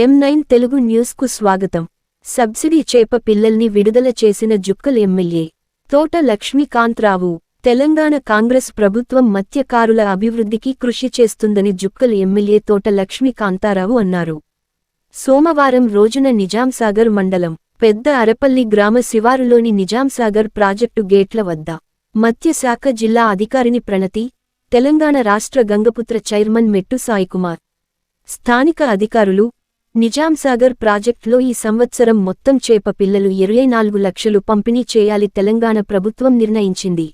ఎం nine Telugu న్యూస్కు స్వాగతం. Subsidy చేప పిల్లల్ని విడుదల చేసిన జుక్కల్ ఎమ్మెల్యే తోట లక్ష్మీకాంతరావు తెలంగాణ కాంగ్రెస్ ప్రభుత్వం మత్స్యకారుల అభివృద్ధికి కృషి చేస్తుందని జుక్కల్ ఎమ్మెల్యే తోట లక్ష్మీకాంతారావు అన్నారు. సోమవారం రోజున నిజాంసాగర్ మండలం పెద్ద అరపల్లి గ్రామ శివారులోని నిజాంసాగర్ ప్రాజెక్టు గేట్ల వద్ద మత్స్యశాఖ జిల్లా అధికారిని ప్రణతి తెలంగాణ రాష్ట్ర గంగపుత్ర చైర్మన్ మెట్టు సాయికుమార్ స్థానిక అధికారులు నిజాంసాగర్ ప్రాజెక్టులో ఈ సంవత్సరం మొత్తం చేప పిల్లలు ఇరవై నాలుగు లక్షలు పంపిణీ చేయాలి తెలంగాణ ప్రభుత్వం నిర్ణయించింది.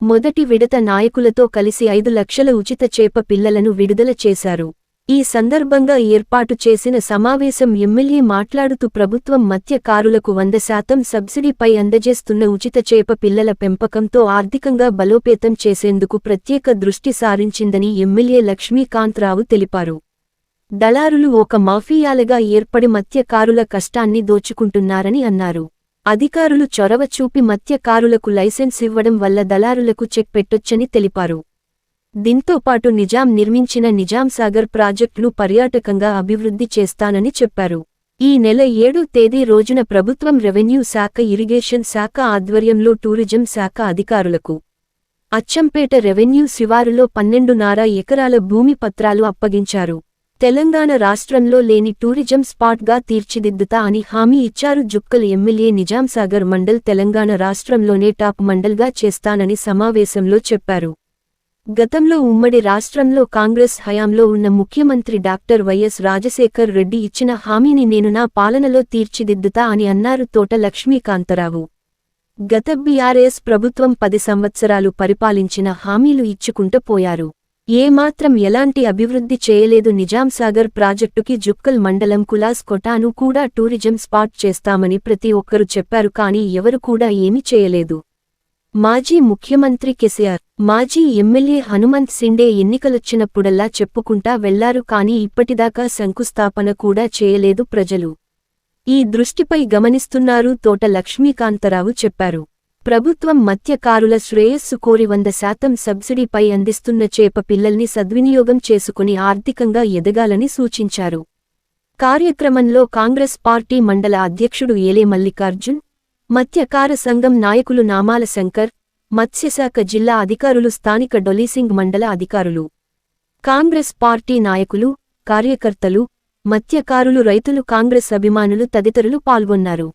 మొదటి విడత నాయకులతో కలిసి ఐదు లక్షల ఉచిత చేప పిల్లలను విడుదల చేశారు. ఈ సందర్భంగా ఏర్పాటు చేసిన సమావేశం ఎమ్మెల్యే మాట్లాడుతూ ప్రభుత్వం మత్స్యకారులకు వంద శాతం సబ్సిడీపై అందజేస్తున్న ఉచిత చేప పిల్లల పెంపకంతో ఆర్థికంగా బలోపేతం చేసేందుకు ప్రత్యేక దృష్టి సారించిందని ఎమ్మెల్యే లక్ష్మీకాంత్రావు తెలిపారు. దళారులు ఒక మాఫియాలుగా ఏర్పడి మత్స్యకారుల కష్టాన్ని దోచుకుంటున్నారని అన్నారు. అధికారులు చొరవ చూపి మత్స్యకారులకు లైసెన్స్ ఇవ్వడం వల్ల దళారులకు చెక్ పెట్టొచ్చని తెలిపారు. దీంతోపాటు నిజాం నిర్మించిన నిజాంసాగర్ ప్రాజెక్టును పర్యాటకంగా అభివృద్ధి చేస్తానని చెప్పారు. ఈ నెల ఏడో తేదీ రోజున ప్రభుత్వం రెవెన్యూ శాఖ ఇరిగేషన్ శాఖ ఆధ్వర్యంలో టూరిజం శాఖ అధికారులకు అచ్చంపేట రెవెన్యూ శివారులో పన్నెండున్నర ఎకరాల భూమి పత్రాలు అప్పగించారు. తెలంగాణ రాష్ట్రంలో లేని టూరిజం స్పాట్గా తీర్చిదిద్దుతా అని హామీ ఇచ్చారు జుక్కల్ ఎమ్మెల్యే నిజాంసాగర్ మండల్ తెలంగాణ రాష్ట్రంలోనే టాప్ మండల్గా చేస్తానని సమావేశంలో చెప్పారు. గతంలో ఉమ్మడి రాష్ట్రంలో కాంగ్రెస్ హయాంలో ఉన్న ముఖ్యమంత్రి డాక్టర్ వైఎస్ రాజశేఖర్ రెడ్డి ఇచ్చిన హామీని నేను నా పాలనలో తీర్చిదిద్దుతా అని అన్నారు తోట లక్ష్మీకాంతరావు. గత బీఆర్ఎస్ ప్రభుత్వం పది సంవత్సరాలు పరిపాలించిన హామీలు ఇచ్చుకుంటూ పోయారు. ఏమాత్రం ఎలాంటి అభివృద్ధి చేయలేదు నిజాంసాగర్ ప్రాజెక్టుకి జుక్కల్ మండలం కులాస్ కొటాను కూడా టూరిజం స్పాట్ చేస్తామని ప్రతి ఒక్కరు చెప్పారు కానీ ఎవరు కూడా ఏమీ చేయలేదు. మాజీ ముఖ్యమంత్రి కెసిఆర్ మాజీ ఎమ్మెల్యే హనుమంత్ సిండే ఎన్నికలొచ్చినప్పుడల్లా చెప్పుకుంటా వెళ్ళారు కానీ ఇప్పటిదాకా శంకుస్థాపన కూడా చేయలేదు ప్రజలు. ఈ దృష్టిపై గమనిస్తున్నారు తోట లక్ష్మీకాంతరావు చెప్పారు. ప్రభుత్వం మత్స్యకారుల శ్రేయస్సు కోరి వంద శాతం సబ్సిడీపై అందిస్తున్న చేప పిల్లల్ని సద్వినియోగం చేసుకుని ఆర్థికంగా ఎదగాలని సూచించారు. కార్యక్రమంలో కాంగ్రెస్ పార్టీ మండల అధ్యక్షుడు ఏలే మల్లికార్జున్ మత్స్యకార సంఘం నాయకులు నామాల శంకర్ మత్స్యశాఖ జిల్లా అధికారులు స్థానిక డొలీసింగ్ మండల అధికారులు. కాంగ్రెస్ పార్టీ నాయకులు కార్యకర్తలు మత్స్యకారులు రైతులు కాంగ్రెస్ అభిమానులు తదితరులు పాల్గొన్నారు.